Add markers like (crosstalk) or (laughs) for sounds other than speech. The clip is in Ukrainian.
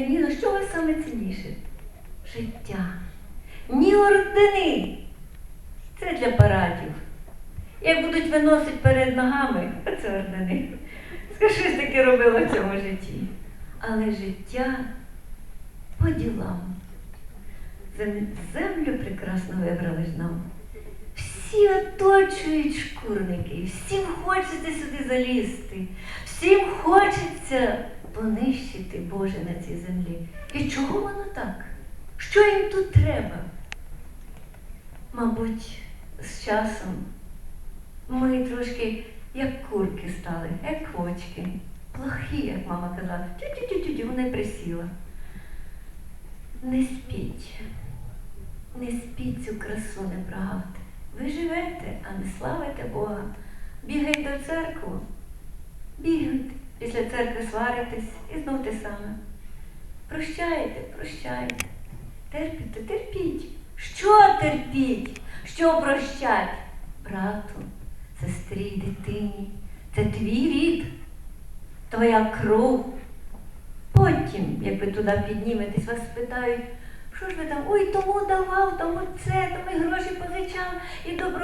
Ніна, що вас саме цінніше? Життя. Ні ордени. Це для парадів. Як будуть виносити перед ногами, (laughs) це ордени. Скажи, таке робила в цьому житті. Але життя по ділам. Землю прекрасно вибрали ж нам. Всі оточують шкурники, всім хочеться сюди залізти, всім хочеться понищити Боже на цій землі. І чого воно так? Що їм тут треба? Мабуть, з часом ми трошки як курки стали, як квочки. Плохі, як мама казала, тю-тю-тю-тю, вона й присіла. Не спіть, не спіть цю красу не брати. Ви живете, а не славите Бога. Бігайте до церкву, бігайте, після церкви сваритесь і знов те саме. Прощайте, прощайте, терпіте, терпіть. Що терпіть? Що прощать? Брату, сестрі, дитині. Це твій рід, твоя кров. Потім, як ви туди підніметесь, вас спитають, що ж ви там, ой, тому давав, тому це, тому гроші позичав, і добро.